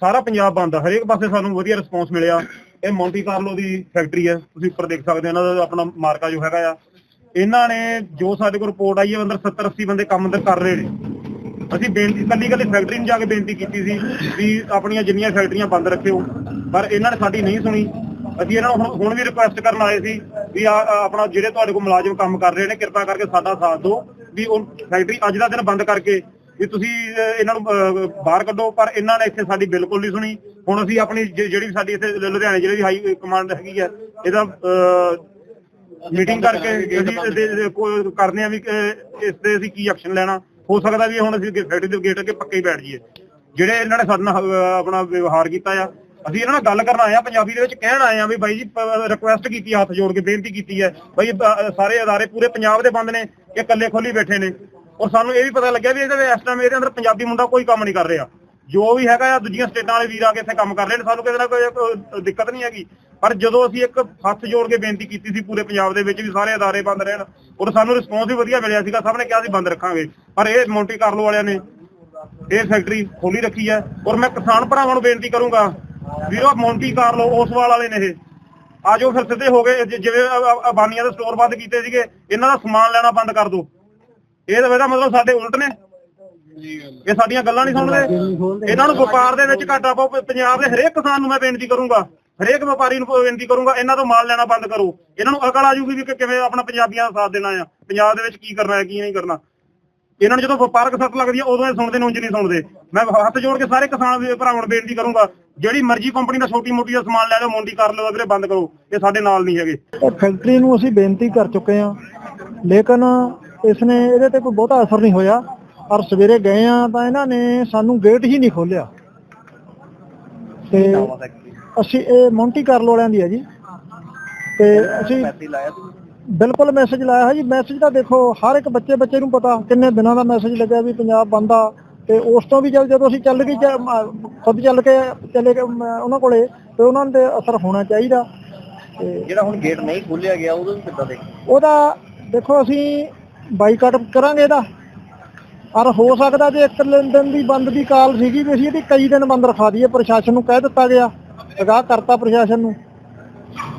ਸਾਰਾ ਪੰਜਾਬ ਬੰਦ ਹਰੇਕ ਪਾਸੇ ਸਾਨੂੰ ਵਧੀਆ ਰਿਸਪੌਂਸ ਮਿਲਿਆ। ਇਹ ਮੌਂਟੀ ਕਾਰਲੋ ਦੀ ਫੈਕਟਰੀ ਹੈ ਤੁਸੀਂ ਉੱਪਰ ਦੇਖ ਸਕਦੇ ਹੋ, ਇਹਨਾਂ ਦਾ ਆਪਣਾ ਮਾਰਕਾ ਜੋ ਹੈਗਾ ਆ। ਇਹਨਾਂ ਨੇ, ਜੋ ਸਾਡੇ ਕੋਲ ਰਿਪੋਰਟ ਆਈ ਹੈ ਅੰਦਰ 70 80 ਬੰਦੇ ਕੰਮ ਅੰਦਰ ਕਰ ਰਹੇ ਨੇ। ਅਸੀਂ ਬੇਨਤੀ ਕੱਲੀ ਕੱਲੀ ਫੈਕਟਰੀ ਨੂੰ ਜਾ ਕੇ ਬੇਨਤੀ ਕੀਤੀ ਸੀ ਵੀ ਆਪਣੀਆਂ ਜਿੰਨੀਆਂ ਫੈਕਟਰੀਆਂ ਬੰਦ ਰੱਖਿਓ। ਪਰ ਇਹਨਾਂ ਨੇ ਸਾਡੀ ਨਹੀਂ ਸੁਣੀ। ਅਸੀਂ ਇਹਨਾਂ ਨੂੰ ਹੁਣ- ਵੀ ਰਿਕੁਐਸਟ ਕਰਨ ਆਏ ਸੀ ਵੀ ਆ ਆਪਣਾ ਜਿਹੜੇ ਤੁਹਾਡੇ ਕੋਲ ਮੁਲਾਜ਼ਮ ਕੰਮ ਕਰ ਰਹੇ ਨੇ, ਕਿਰਪਾ ਕਰਕੇ ਸਾਡਾ ਸਾਥ ਦਿਓ। ਵੀ ਉਹ ਫੈਕਟਰੀ ਅੱਜ ਦਾ ਦਿਨ ਬੰਦ ਕਰਕੇ ਵੀ ਤੁਸੀਂ ਇਹਨਾਂ ਨੂੰ ਅਹ, ਬਾਹਰ ਕੱਢੋ ਪਰ ਇਹਨਾਂ ਨੇ ਇੱਥੇ ਸਾਡੀ ਬਿਲਕੁਲ ਨਹੀਂ ਸੁਣੀ। ਹੁਣ ਅਸੀਂ ਆਪਣੀ ਜਿਹੜੀ ਸਾਡੀ ਇੱਥੇ ਲੁਧਿਆਣੇ ਜ਼ਿਲ੍ਹੇ ਦੀ ਹਾਈ ਕਮਾਂਡ ਹੈਗੀ ਆ ਇਹਦਾ ਮੀਟਿੰਗ ਕਰਕੇ ਅਸੀਂ ਕਰਦੇ ਆ ਵੀ ਇਸ ਤੇ ਅਸੀਂ ਕੀ ਐਕਸ਼ਨ ਲੈਣਾ। ਹੋ ਸਕਦਾ ਵੀ ਹੁਣ ਅਸੀਂ ਫੈਕਟਰੀ ਦੇ ਗੇਟ ਅੱਗੇ ਪੱਕੇ ਹੀ ਬੈਠ ਜਾਈਏ। ਜਿਹੜੇ ਇਹਨਾਂ ਨੇ ਸਾਡੇ ਨਾਲ ਆਪਣਾ ਵਿਵਹਾਰ ਕੀਤਾ ਆ ਅਸੀਂ ਇਹਨਾਂ ਨਾਲ ਗੱਲ ਕਰਨ ਆਏ ਆ ਪੰਜਾਬੀ ਦੇ ਵਿੱਚ ਕਹਿਣ ਆਏ ਆ ਵੀ ਬਾਈ ਜੀ ਰਿਕੁਐਸਟ ਕੀਤੀ ਹੱਥ ਜੋੜ ਕੇ ਬੇਨਤੀ ਕੀਤੀ ਹੈ। ਬਾਈ ਸਾਰੇ ਅਦਾਰੇ ਪੂਰੇ ਪੰਜਾਬ ਦੇ ਬੰਦ ਨੇ ਇਹ ਇਕੱਲੇ ਖੋਲੀ ਬੈਠੇ ਨੇ। ਔਰ ਸਾਨੂੰ ਇਹ ਵੀ ਪਤਾ ਲੱਗਿਆ ਵੀ ਇਹਦੇ ਵਿੱਚ ਇਸ ਟਾਈਮ ਇਹਦੇ ਅੰਦਰ ਪੰਜਾਬੀ ਮੁੰਡਾ ਕੋਈ ਕੰਮ ਨਹੀਂ ਕਰ ਰਿਹਾ। ਜੋ ਵੀ ਹੈਗਾ ਆ, ਦੂਜੀਆਂ ਸਟੇਟਾਂ ਵਾਲੇ ਵੀਰ ਆ ਕੇ ਇੱਥੇ ਕੰਮ ਕਰ ਰਹੇ ਨੇ, ਸਾਨੂੰ ਕਿਸੇ ਨਾਲ ਕੋਈ ਦਿੱਕਤ ਨਹੀਂ ਹੈਗੀ। ਪਰ ਜਦੋਂ ਅਸੀਂ ਇੱਕ ਹੱਥ ਜੋੜ ਕੇ ਬੇਨਤੀ ਕੀਤੀ ਸੀ ਪੂਰੇ ਪੰਜਾਬ ਦੇ ਵਿੱਚ ਵੀ ਸਾਰੇ ਅਦਾਰੇ ਬੰਦ ਰਹਿਣ, ਔਰ ਸਾਨੂੰ ਰਿਸਪੌਂਸ ਵੀ ਵਧੀਆ ਮਿਲਿਆ ਸੀਗਾ, ਸਭ ਨੇ ਕਿਹਾ ਸੀ ਬੰਦ ਰੱਖਾਂਗੇ। ਪਰ ਇਹ ਮੌਂਟੀ ਕਾਰਲੋ ਵਾਲਿਆਂ ਨੇ, ਇਹ ਫੈਕਟਰੀ ਖੋਲੀ ਰੱਖੀ ਹੈ, ਔਰ ਮੈਂ ਕਿਸਾਨ ਭਰਾਵਾਂ ਨੂੰ ਬੇਨਤੀ ਕਰੂੰਗਾ ਵੀਰੋ ਮੌਂਟੀ ਕਾਰਲੋ ਓਸਵਾਲ ਵਾਲੇ ਨੇ ਇਹ। ਆਜੋ ਫਿਰ ਸਿੱਧੇ ਹੋ ਗਏ ਜਿਵੇਂ ਅਬਾਨੀਆਂ ਦੇ ਸਟੋਰ ਬੰਦ ਕੀਤੇ ਸੀਗੇ, ਇਹਨਾਂ ਦਾ ਸਮਾਨ ਲੈਣਾ ਬੰਦ ਕਰ ਦਿਓ। ਇਹ ਤਾਂ ਇਹਦਾ ਮਤਲਬ ਸਾਡੇ ਉਲਟ ਨੇ। ਇਹ ਸਾਡੀਆਂ ਗੱਲਾਂ ਨਹੀਂ ਸੁਣਦੇ। ਇਹਨਾਂ ਨੂੰ ਵਪਾਰ ਦੇ ਵਿੱਚ ਘਾਟਾ ਪਾਓ। ਪੰਜਾਬ ਦੇ ਹਰੇਕ ਕਿਸਾਨ ਨੂੰ ਮੈਂ ਬੇਨਤੀ ਕਰੂੰਗਾ। ਹਰੇਕ ਵਪਾਰੀ ਨੂੰ ਬੇਨਤੀ ਕਰੂੰਗਾ ਇਹਨਾਂ ਤੋਂ ਮਾਲ ਲੈਣਾ ਬੰਦ ਕਰੋ। ਇਹਨਾਂ ਨੂੰ ਅਕਲ ਆ ਜੂਗੀ ਵੀ ਕਿ ਕਿਵੇਂ ਆਪਣਾ ਪੰਜਾਬੀਆਂ ਦਾ ਸਾਥ ਦੇਣਾ ਆ। ਪੰਜਾਬ ਦੇ ਵਿੱਚ ਕੀ ਕਰਨਾ ਹੈ ਕੀ ਨਹੀਂ ਕਰਨਾ। ਇਹਨਾਂ ਨੂੰ ਜਦੋਂ ਵਪਾਰਕ ਸੱਟ ਲੱਗਦੀ ਆ ਉਦੋਂ ਇਹ ਸੁਣਦੇ ਨੇ ਉਂਝ ਨਹੀਂ ਸੁਣਦੇ। ਮੈਂ ਹੱਥ ਜੋੜ ਕੇ ਸਾਰੇ ਕਿਸਾਨ ਭਰਾਵਾਂ ਨੂੰ ਬੇਨਤੀ ਕਰੂੰਗਾ ਜਿਹੜੀ ਮਰਜ਼ੀ ਕੰਪਨੀ ਦਾ ਛੋਟੀ ਮੋਟੀ ਦਾ ਸਮਾਨ ਲੈ ਲਓ ਮੋਂਡੀ ਕਰ ਲਓ ਵੀਰੇ ਬੰਦ ਕਰੋ। ਇਹ ਸਾਡੇ ਨਾਲ ਨਹੀਂ ਹੈਗੇ। ਫੈਕਟਰੀ ਨੂੰ ਅਸੀਂ ਬੇਨਤੀ ਕਰ ਚੁੱਕੇ ਹਾਂ। ਲੇਕਿਨ ਇਸ ਨੇ ਇਹਦੇ ਤੇ ਕੋਈ ਬਹੁਤਾ ਅਸਰ ਨਹੀਂ ਹੋਇਆ ਔਰ ਸਵੇਰੇ ਗਏ ਆ ਤਾਂ ਇਹਨਾਂ ਨੇ ਸਾਨੂੰ ਗੇਟ ਹੀ ਨਹੀਂ ਖੋਲਿਆ ਤੇ ਅਸੀਂ ਇਹ ਮੌਂਟੀ ਕਾਰਲੋ ਵਾਲਿਆਂ ਦੀ ਹੈ ਜੀ। ਤੇ ਅਸੀਂ ਬਿਲਕੁਲ ਮੈਸੇਜ ਲਾਇਆ ਹੈ ਜੀ। ਮੈਸੇਜ ਤਾਂ ਦੇਖੋ ਹਰ ਇੱਕ ਬੱਚੇ ਬੱਚੇ ਨੂੰ ਪਤਾ ਕਿੰਨੇ ਦਿਨਾਂ ਦਾ ਮੈਸੇਜ ਲੱਗਿਆ ਵੀ ਪੰਜਾਬ ਬੰਦ ਤੇ ਉਸ ਤੋਂ ਵੀ ਜਦ ਜਦੋਂ ਅਸੀਂ ਚੱਲ ਗਏ ਖੁਦ ਚੱਲ ਕੇ ਚਲੇ ਗਏ ਉਹਨਾਂ ਕੋਲੇ ਤੇ ਉਹਨਾਂ ਦੇ ਅਸਰ ਹੋਣਾ ਚਾਹੀਦਾ। ਤੇ ਜਿਹੜਾ ਹੁਣ ਗੇਟ ਨਹੀਂ ਖੋਲਿਆ ਗਿਆ ਉਹਦੇ ਕਿੱਦਾਂ ਦੇ ਉਹਦਾ ਦੇਖੋ ਅਸੀਂ ਬਾਈਕਾਟ ਕਰਾਂਗੇ ਇਹਦਾ। ਔਰ ਹੋ ਸਕਦਾ ਜੇ ਇੱਕ ਦਿਨ ਦੀ ਬੰਦ ਦੀ ਕਾਲ ਸੀਗੀ ਵੀ ਅਸੀਂ ਇਹਦੀ ਕਈ ਦਿਨ ਬੰਦ ਰਖਾ ਦਈਏ ਪ੍ਰਸ਼ਾਸਨ ਨੂੰ ਕਹਿ ਦਿੱਤਾ ਗਿਆ ਅਗਾਹ ਕਰਤਾ ਪ੍ਰਸ਼ਾਸਨ ਨੂੰ।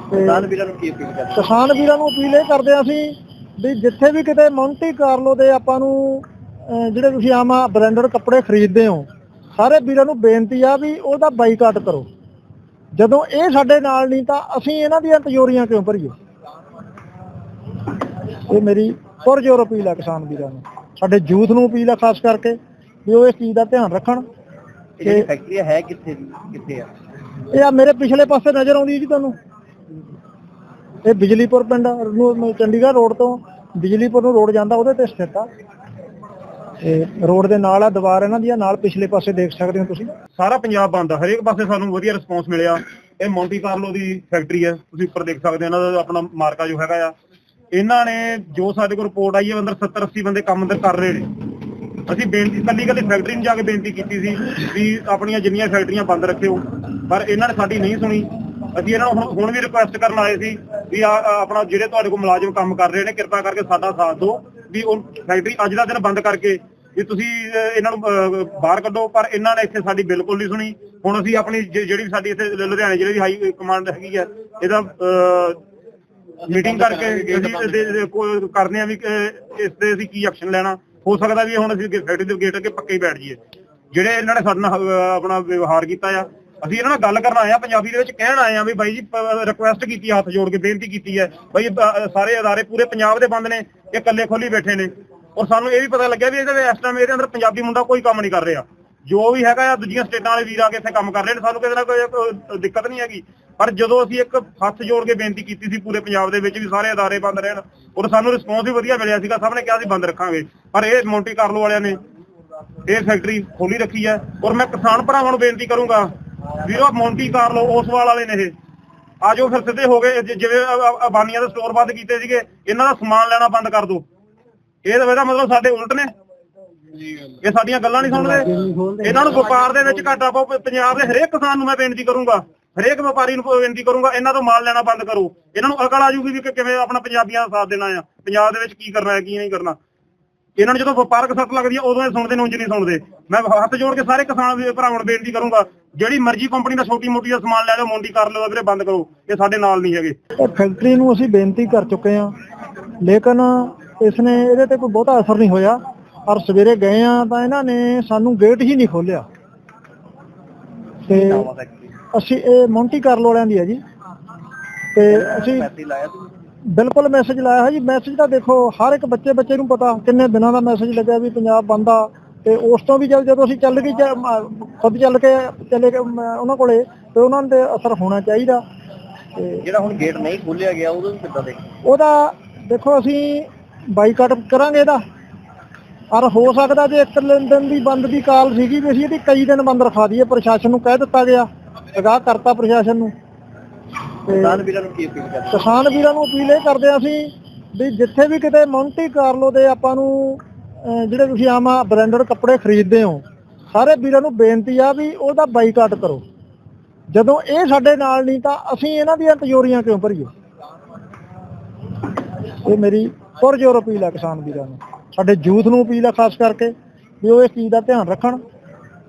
ਕਿਸਾਨ ਵੀਰਾਂ ਨੂੰ ਕੀ ਅਪੀਲ ਕਰਦੇ ਕਿਸਾਨ ਵੀਰਾਂ ਨੂੰ ਅਪੀਲ ਇਹ ਕਰਦੇ ਹਾਂ ਅਸੀਂ ਵੀ ਜਿੱਥੇ ਵੀ ਕਿਤੇ ਮੌਂਟੀ ਕਾਰਲੋ ਦੇ ਆਪਾਂ ਨੂੰ ਜਿਹੜੇ ਤੁਸੀਂ ਆਮ ਬ੍ਰਾਂਡਡ ਕੱਪੜੇ ਖਰੀਦਦੇ ਹੋ ਸਾਰੇ ਵੀਰਾਂ ਨੂੰ ਬੇਨਤੀ ਆ ਵੀ ਉਹਦਾ ਬਾਈਕਾਟ ਕਰੋ। ਜਦੋਂ ਇਹ ਸਾਡੇ ਨਾਲ ਨਹੀਂ ਤਾਂ ਅਸੀਂ ਇਹਨਾਂ ਦੀਆਂ ਤਜੋਰੀਆਂ ਕਿਉਂ ਭਰੀਏ? ਇਹ ਮੇਰੀ ਪੁਰਜੋਰ ਅਪੀਲ ਆ ਕਿਸਾਨ ਵੀਰਾਂ ਨੂੰ। ਸਾਡੇ ਯੂਥ ਨੂੰ ਅਪੀਲ ਆ ਖਾਸ ਕਰਕੇ ਵੀ ਉਹ ਇਸ ਚੀਜ਼ ਦਾ ਧਿਆਨ ਰੱਖਣ ਇਹ ਫੈਕਟਰੀ ਹੈ ਕਿੱਥੇ ਕਿੱਥੇ ਆ? ਇਹ ਆ ਮੇਰੇ ਪਿਛਲੇ ਪਾਸੇ ਨਜ਼ਰ ਆਉਂਦੀ ਹੈ ਜੀ ਤੁਹਾਨੂੰ। ਇਹ ਬਿਜਲੀਪੁਰ ਪਿੰਡ ਨੂੰ ਚੰਡੀਗੜ੍ਹ ਰੋਡ ਤੋਂ ਬਿਜਲੀਪੁਰ ਨੂੰ ਰੋਡ ਜਾਂਦਾ ਉਹਦੇ ਤੇ ਸਥਿਤ ਆ। ਇਹ ਰੋਡ ਦੇ ਨਾਲ ਆ ਦੀਵਾਰ ਇਹਨਾਂ ਦੀ ਆ ਨਾਲ ਪਿਛਲੇ ਪਾਸੇ ਦੇਖ ਸਕਦੇ ਹੋ ਤੁਸੀਂ। ਸਾਰਾ ਪੰਜਾਬ ਬੰਦ ਆ ਹਰੇਕ ਪਾਸੇ ਸਾਨੂੰ ਵਧੀਆ ਰਿਸਪੌਂਸ ਮਿਲਿਆ। ਇਹ ਮੌਂਟੀ ਕਾਰਲੋ ਦੀ ਫੈਕਟਰੀ ਹੈ ਤੁਸੀਂ ਉੱਪਰ ਦੇਖ ਸਕਦੇ ਹੋ ਇਹਨਾਂ ਦਾ ਆਪਣਾ ਮਾਰਕਾ ਜੋ ਹੈਗਾ ਆ। ਇਹਨਾਂ ਨੇ ਜੋ ਸਾਡੇ ਕੋਲ ਰਿਪੋਰਟ ਆਈ ਹੈ ਅੰਦਰ 70 80 ਬੰਦੇ ਕੰਮ ਅੰਦਰ ਕਰ ਰਹੇ ਨੇ। ਅਸੀਂ ਬੇਨਤੀ ਕੱਲੀ ਕੱਲੀ ਫੈਕਟਰੀ ਨੂੰ ਜਾ ਕੇ ਬੇਨਤੀ ਕੀਤੀ ਸੀ ਵੀ ਆਪਣੀਆਂ ਜਿੰਨੀਆਂ ਫੈਕਟਰੀਆਂ ਬੰਦ ਰੱਖਿਓ ਪਰ ਇਹਨਾਂ ਨੇ ਸਾਡੀ ਨਹੀਂ ਸੁਣੀ। ਅਸੀਂ ਇਹਨਾਂ ਨੂੰ ਹੁਣ- ਵੀ ਰਿਕੁਐਸਟ ਕਰਨ ਆਏ ਸੀ ਵੀ ਆ ਆਪਣਾ ਜਿਹੜੇ ਤੁਹਾਡੇ ਕੋਲ ਮੁਲਾਜ਼ਮ ਕੰਮ ਕਰ ਰਹੇ ਨੇ ਕਿਰਪਾ ਕਰਕੇ ਸਾਡਾ ਸਾਥ ਦਿਓ ਵੀ ਉਹ ਫੈਕਟਰੀ ਅੱਜ ਦਾ ਦਿਨ ਬੰਦ ਕਰਕੇ ਵੀ ਤੁਸੀਂ ਇਹਨਾਂ ਨੂੰ ਅਹ, ਬਾਹਰ ਕੱਢੋ। ਪਰ ਇਹਨਾਂ ਨੇ ਇੱਥੇ ਸਾਡੀ ਬਿਲਕੁਲ ਨਹੀਂ ਸੁਣੀ। ਹੁਣ ਅਸੀਂ ਆਪਣੀ ਜਿਹੜੀ ਸਾਡੀ ਇੱਥੇ ਲੁਧਿਆਣੇ ਜ਼ਿਲ੍ਹੇ ਦੀ ਹਾਈ ਕਮਾਂਡ ਹੈਗੀ ਹੈ ਇਹਦਾ ਮੀਟਿੰਗ ਕਰਕੇ ਕਰਦੇ ਆ ਵੀ ਇਸ ਤੇ ਅਸੀਂ ਕੀ ਐਕਸ਼ਨ ਲੈਣਾ। ਹੋ ਸਕਦਾ ਵੀ ਹੁਣ ਅਸੀਂ ਫੈਕਟਰੀ ਦੇ ਗੇਟ ਅੱਗੇ ਪੱਕੇ ਹੀ ਬੈਠ ਜਾਈਏ। ਜਿਹੜੇ ਇਹਨਾਂ ਨੇ ਸਾਡੇ ਨਾਲ ਆਪਣਾ ਵਿਵਹਾਰ ਕੀਤਾ ਆ ਅਸੀਂ ਇਹਨਾਂ ਨਾਲ ਗੱਲ ਕਰਨ ਆਏ ਆ ਪੰਜਾਬੀ ਦੇ ਵਿੱਚ ਕਹਿਣ ਆਏ ਆ ਵੀ ਬਾਈ ਜੀ ਰਿਕੁਐਸਟ ਕੀਤੀ ਹੱਥ ਜੋੜ ਕੇ ਬੇਨਤੀ ਕੀਤੀ ਹੈ ਬਾਈ ਸਾਰੇ ਅਦਾਰੇ ਪੂਰੇ ਪੰਜਾਬ ਦੇ ਬੰਦ ਨੇ ਇਹ ਇਕੱਲੇ ਖੋਲੀ ਬੈਠੇ ਨੇ। ਔਰ ਸਾਨੂੰ ਇਹ ਵੀ ਪਤਾ ਲੱਗਿਆ ਵੀ ਇਹਦੇ ਇਸ ਟਾਈਮ ਇਹਦੇ ਅੰਦਰ ਪੰਜਾਬੀ ਮੁੰਡਾ ਕੋਈ ਕੰਮ ਨਹੀਂ ਕਰ ਰਿਹਾ। ਜੋ ਵੀ ਹੈਗਾ ਆ ਦੂਜੀਆਂ ਸਟੇਟਾਂ ਵਾਲੇ ਵੀਰ ਆ ਕੇ ਇੱਥੇ ਕੰਮ ਕਰ ਰਹੇ ਨੇ ਸਾਨੂੰ ਕਿਸੇ ਨਾਲ ਕੋਈ ਦਿੱਕਤ ਨਹੀਂ ਹੈਗੀ। ਪਰ ਜਦੋਂ ਅਸੀਂ ਇੱਕ ਹੱਥ ਜੋੜ ਕੇ ਬੇਨਤੀ ਕੀਤੀ ਸੀ ਪੂਰੇ ਪੰਜਾਬ ਦੇ ਵਿੱਚ ਵੀ ਸਾਰੇ ਅਦਾਰੇ ਬੰਦ ਰਹਿਣ ਔਰ ਸਾਨੂੰ ਰਿਸਪੌਂਸ ਵੀ ਵਧੀਆ ਮਿਲਿਆ ਸੀਗਾ ਸਭ ਨੇ ਕਿਹਾ ਸੀ ਬੰਦ ਰੱਖਾਂਗੇ। ਪਰ ਇਹ ਮੌਂਟੀ ਕਾਰਲੋ ਵਾਲਿਆਂ ਨੇ ਇਹ ਫੈਕਟਰੀ ਖੋਲੀ ਰੱਖੀ ਹੈ ਔਰ ਮੈਂ ਕਿਸਾਨ ਭਰਾਵਾਂ ਨੂੰ ਬੇਨਤੀ ਕਰੂੰਗਾ ਵੀਰੋ ਮੌਂਟੀ ਕਾਰਲੋ ਓਸਵਾਲ ਵਾਲੇ ਨੇ ਇਹ। ਆਜੋ ਫਿਰ ਸਿੱਧੇ ਹੋ ਗਏ ਜਿਵੇਂ ਅਬਾਨੀਆਂ ਦੇ ਸਟੋਰ ਬੰਦ ਕੀਤੇ ਸੀਗੇ ਇਹਨਾਂ ਦਾ ਸਮਾਨ ਲੈਣਾ ਬੰਦ ਕਰ ਦਿਓ ਇਹ ਤਾਂ ਮਤਲਬ ਸਾਡੇ ਉਲਟ ਨੇ। ਇਹ ਸਾਡੀਆਂ ਗੱਲਾਂ ਨਹੀਂ ਸੁਣਦੇ। ਇਹਨਾਂ ਨੂੰ ਵਪਾਰ ਦੇ ਵਿੱਚ ਘਾਟਾ ਪਾਓ ਪੰਜਾਬ ਦੇ ਹਰੇਕ ਕਿਸਾਨ ਨੂੰ ਮੈਂ ਬੇਨਤੀ ਕਰੂੰਗਾ। ਹਰੇਕ ਵਪਾਰੀ ਨੂੰ ਬੇਨਤੀ ਕਰੂੰਗਾ, ਇਹਨਾਂ ਤੋਂ ਮਾਲ ਲੈਣਾ ਬੰਦ ਕਰੋ। ਇਹਨਾਂ ਨੂੰ ਅਕਲ ਆ ਜੂਗੀ ਵੀ ਕਿ ਕਿਵੇਂ ਆਪਣਾ ਪੰਜਾਬੀਆਂ ਦਾ ਸਾਥ ਦੇਣਾ ਆ। ਪੰਜਾਬ ਦੇ ਵਿੱਚ ਕੀ ਕਰਨਾ ਹੈ, ਕੀ ਨਹੀਂ ਕਰਨਾ। ਇਹਨਾਂ ਨੂੰ ਜਦੋਂ ਵਪਾਰਕ ਸੱਟ ਲੱਗਦੀ ਆ, ਉਦੋਂ ਇਹ ਸੁਣਦੇ ਨੇ, ਉਂਝ ਨਹੀਂ ਸੁਣਦੇ। ਮੈਂ ਹੱਥ ਜੋੜ ਕੇ ਸਾਰੇ ਕਿਸਾਨ ਭਰਾਵਾਂ ਨੂੰ ਬੇਨਤੀ ਕਰੂੰਗਾ, ਜਿਹੜੀ ਮਰਜ਼ੀ ਕੰਪਨੀ ਦਾ ਛੋਟੀ ਮੋਟੀ ਦਾ ਸਮਾਨ ਲੈ ਲਓ ਮੌਂਟੀ ਕਰ ਲਓ ਵੀਰੇ ਬੰਦ ਕਰੋ। ਇਹ ਸਾਡੇ ਨਾਲ ਨਹੀਂ ਹੈਗੇ। ਫੈਕਟਰੀ ਨੂੰ ਅਸੀਂ ਬੇਨਤੀ ਕਰ ਚੁੱਕੇ ਹਾਂ। ਲੇਕਿਨ ਇਸ ਨੇ ਇਹਦੇ ਤੇ ਕੋਈ ਬਹੁਤਾ ਅਸਰ ਨਹੀਂ ਹੋਇਆ। ਔਰ ਸਵੇਰੇ ਗਏ ਆ ਤਾਂ ਇਹਨਾਂ ਨੇ ਸਾਨੂੰ ਗੇਟ ਹੀ ਨਹੀਂ ਖੋਲਿਆ ਤੇ ਅਸੀਂ ਇਹ ਮੌਂਟੀ ਕਾਰਲੋ ਵਾਲਿਆਂ ਦੀ ਹੈ ਜੀ। ਤੇ ਅਸੀਂ ਬਿਲਕੁਲ ਮੈਸੇਜ ਲਾਇਆ ਹੈ ਜੀ। ਮੈਸੇਜ ਤਾਂ ਦੇਖੋ ਹਰ ਇੱਕ ਬੱਚੇ ਬੱਚੇ ਨੂੰ ਪਤਾ ਕਿੰਨੇ ਦਿਨਾਂ ਦਾ ਮੈਸੇਜ ਲੱਗਿਆ ਵੀ ਪੰਜਾਬ ਬੰਦ ਤੇ ਉਸ ਤੋਂ ਵੀ ਜਦ ਜਦੋਂ ਅਸੀਂ ਚੱਲ ਮ- ਖੁਦ ਚੱਲ ਕੇ ਚਲੇ ਗਏ ਉਹਨਾਂ ਕੋਲੇ ਤੇ ਉਹਨਾਂ ਦੇ ਅਸਰ ਹੋਣਾ ਚਾਹੀਦਾ। ਤੇ ਜਿਹੜਾ ਹੁਣ ਗੇਟ ਨਹੀਂ ਖੋਲਿਆ ਗਿਆ ਉਹਨੂੰ ਕਿੱਦਾਂ ਦੇ ਉਹਦਾ ਦੇਖੋ ਅਸੀਂ ਬਾਈਕਾਟ ਕਰਾਂਗੇ ਇਹਦਾ। ਔਰ ਹੋ ਸਕਦਾ ਜੇ ਇੱਕ ਦਿਨ ਦੀ ਬੰਦ ਦੀ ਕਾਲ ਸੀਗੀ ਵੀ ਅਸੀਂ ਇਹਦੀ ਕਈ ਦਿਨ ਬੰਦ ਰਖਾ ਦਈਏ ਪ੍ਰਸ਼ਾਸਨ ਨੂੰ ਕਹਿ ਦਿੱਤਾ ਗਿਆ। ਅਗਾਹ ਕਰਤਾ ਪ੍ਰਸ਼ਾਸਨ ਨੂੰ। ਤੇ ਕਿਸਾਨ ਵੀਰਾਂ ਨੂੰ ਕੀ ਅਪੀਲ ਕਰਦੇ? ਕਿਸਾਨ ਵੀਰਾਂ ਨੂੰ ਅਪੀਲ ਇਹ ਕਰਦੇ ਹਾਂ ਅਸੀਂ ਵੀ ਜਿੱਥੇ ਵੀ ਕਿਤੇ ਮੌਂਟੀ ਕਾਰਲੋ ਦੇ ਆਪਾਂ ਨੂੰ ਜਿਹੜੇ ਤੁਸੀਂ ਆਮ ਬ੍ਰਾਂਡਡ ਕੱਪੜੇ ਖਰੀਦਦੇ ਹੋ ਸਾਰੇ ਵੀਰਾਂ ਨੂੰ ਬੇਨਤੀ ਆ ਵੀ ਉਹਦਾ ਬਾਈਕਾਟ ਕਰੋ। ਜਦੋਂ ਇਹ ਸਾਡੇ ਨਾਲ ਨਹੀਂ ਤਾਂ ਅਸੀਂ ਇਹਨਾਂ ਦੀਆਂ ਤਜੋਰੀਆਂ ਕਿਉਂ ਭਰੀਏ? ਇਹ ਮੇਰੀ ਪੁਰਜੋਰ ਅਪੀਲ ਆ ਕਿਸਾਨ ਵੀਰਾਂ ਨੂੰ। ਸਾਡੇ ਯੂਥ ਨੂੰ ਅਪੀਲ ਆ ਖਾਸ ਕਰਕੇ ਵੀ ਉਹ ਇਸ ਚੀਜ਼ ਦਾ ਧਿਆਨ ਰੱਖਣ।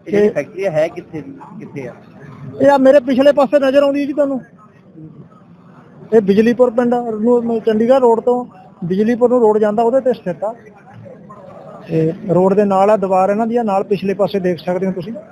ਇਹ ਫੈਕਟਰੀ ਹੈ ਕਿੱਥੇ ਕਿੱਥੇ ਆ? ਇਹ ਆ ਮੇਰੇ ਪਿਛਲੇ ਪਾਸੇ ਨਜ਼ਰ ਆਉਂਦੀ ਜੀ ਤੁਹਾਨੂੰ। ਇਹ ਬਿਜਲੀਪੁਰ ਪਿੰਡ ਨੂੰ ਚੰਡੀਗੜ੍ਹ ਰੋਡ ਤੋਂ ਬਿਜਲੀਪੁਰ ਨੂੰ ਰੋਡ ਜਾਂਦਾ, ਉਹਦੇ ਤੇ ਸਥਿਤ ਆ। ਤੇ ਰੋਡ ਦੇ ਨਾਲ ਆ, ਦੀਵਾਰ ਇਹਨਾਂ ਦੀ ਆ, ਨਾਲ ਪਿਛਲੇ ਪਾਸੇ ਦੇਖ ਸਕਦੇ ਹੋ ਤੁਸੀਂ।